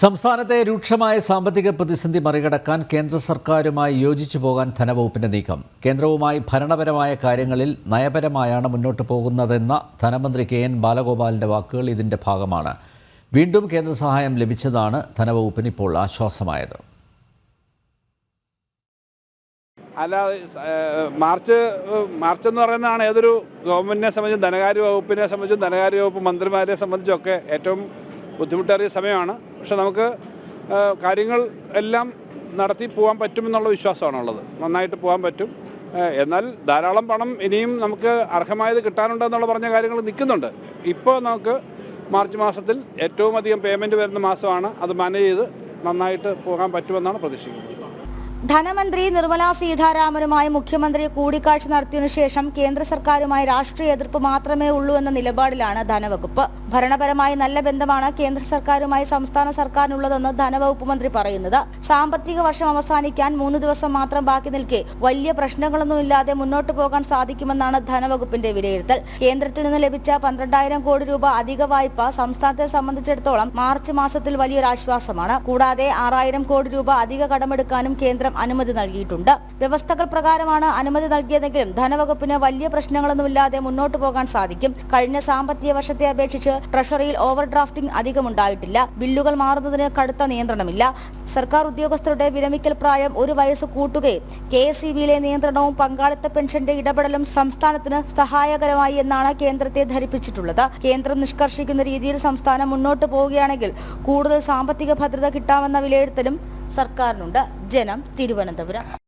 സംസ്ഥാനത്തെ രൂക്ഷമായ സാമ്പത്തിക പ്രതിസന്ധി മറികടക്കാൻ കേന്ദ്ര സർക്കാരുമായി യോജിച്ചു പോകാൻ ധനവകുപ്പിന്റെ നീക്കം. കേന്ദ്രവുമായി ഭരണപരമായ കാര്യങ്ങളിൽ നയപരമായാണ് മുന്നോട്ട് പോകുന്നതെന്ന ധനമന്ത്രി കെ എൻ ബാലഗോപാലിന്റെ വാക്കുകൾ ഇതിന്റെ ഭാഗമാണ്. വീണ്ടും കേന്ദ്ര സഹായം ലഭിച്ചതാണ് ധനവകുപ്പിന് ഇപ്പോൾ ആശ്വാസമായത്. അല്ല മാർച്ച് മാർച്ച് എന്ന് പറയുന്നതാണ് ഏതൊരു ഗവൺമെന്റിനെ സംബന്ധിച്ചും ധനകാര്യ വകുപ്പിനെ സംബന്ധിച്ചും ധനകാര്യ വകുപ്പ് മന്ത്രിമാരെ സംബന്ധിച്ചും ഒക്കെ ഏറ്റവും ബുദ്ധിമുട്ടേറിയ സമയമാണ്. പക്ഷെ നമുക്ക് കാര്യങ്ങൾ എല്ലാം നടത്തി പോകാൻ പറ്റുമെന്നുള്ള വിശ്വാസമാണുള്ളത്. നന്നായിട്ട് പോകാൻ പറ്റും. എന്നാൽ ധാരാളം പണം ഇനിയും നമുക്ക് അർഹമായത് കിട്ടാനുണ്ടെന്നുള്ള പറഞ്ഞ കാര്യങ്ങൾ നിൽക്കുന്നുണ്ട്. ഇപ്പോൾ നമുക്ക് മാർച്ച് മാസത്തിൽ ഏറ്റവും അധികം പേയ്മെന്റ് വരുന്ന മാസമാണ്. അത് മാനേജ് ചെയ്ത് നന്നായിട്ട് പോകാൻ പറ്റുമെന്നാണ് പ്രതീക്ഷിക്കുന്നത്. ധനമന്ത്രി നിർമ്മല സീതാരാമനുമായി മുഖ്യമന്ത്രി കൂടിക്കാഴ്ച നടത്തിയതിനു ശേഷം കേന്ദ്ര സർക്കാരുമായി രാഷ്ട്രീയ എതിർപ്പ് മാത്രമേ ഉള്ളൂ എന്ന നിലപാടിലാണ് ധനവകുപ്പ്. ഭരണപരമായി നല്ല ബന്ധമാണ് കേന്ദ്ര സർക്കാരുമായി സംസ്ഥാന സർക്കാരിനുള്ളതെന്ന് ധനവകുപ്പ് മന്ത്രി പറയുന്നത്. സാമ്പത്തിക വർഷം അവസാനിക്കാൻ മൂന്ന് ദിവസം മാത്രം ബാക്കി നിൽക്കെ വലിയ പ്രശ്നങ്ങളൊന്നുമില്ലാതെ മുന്നോട്ട് പോകാൻ സാധിക്കുമെന്നാണ് ധനവകുപ്പിന്റെ വിലയിരുത്തൽ. കേന്ദ്രത്തിൽ നിന്ന് ലഭിച്ച പന്ത്രണ്ടായിരം കോടി രൂപ അധിക വായ്പ സംസ്ഥാനത്തെ സംബന്ധിച്ചിടത്തോളം മാർച്ച് മാസത്തിൽ വലിയൊരു ആശ്വാസമാണ്. കൂടാതെ ആറായിരം കോടി രൂപ അധിക കടമെടുക്കാനും കേന്ദ്രം അനുമതി നൽകിയിട്ടുണ്ട്. വ്യവസ്ഥകൾ പ്രകാരമാണ് അനുമതി നൽകിയതെങ്കിലും ധനവകുപ്പിന് വലിയ പ്രശ്നങ്ങളൊന്നുമില്ലാതെ മുന്നോട്ട് പോകാൻ സാധിക്കും. കഴിഞ്ഞ സാമ്പത്തിക വർഷത്തെ അപേക്ഷിച്ച് ട്രഷറിയിൽ ഓവർ ഡ്രാഫ്റ്റിംഗ് അധികമുണ്ടായിട്ടില്ല. ബില്ലുകൾ മാറുന്നതിന് കടുത്ത നിയന്ത്രണമില്ല. സർക്കാർ ഉദ്യോഗസ്ഥരുടെ വിരമിക്കൽ പ്രായം ഒരു വയസ്സ് കൂട്ടുകയും കെ എസ് നിയന്ത്രണവും പങ്കാളിത്ത പെൻഷന്റെ ഇടപെടലും സംസ്ഥാനത്തിന് സഹായകരമായി എന്നാണ് കേന്ദ്രത്തെ ധരിപ്പിച്ചിട്ടുള്ളത്. കേന്ദ്രം നിഷ്കർഷിക്കുന്ന രീതിയിൽ സംസ്ഥാനം മുന്നോട്ട് പോവുകയാണെങ്കിൽ കൂടുതൽ സാമ്പത്തിക ഭദ്രത കിട്ടാമെന്ന വിലയിരുത്തലും സർക്കാരിനുണ്ട്. ജനം തിരുവനന്തപുരം.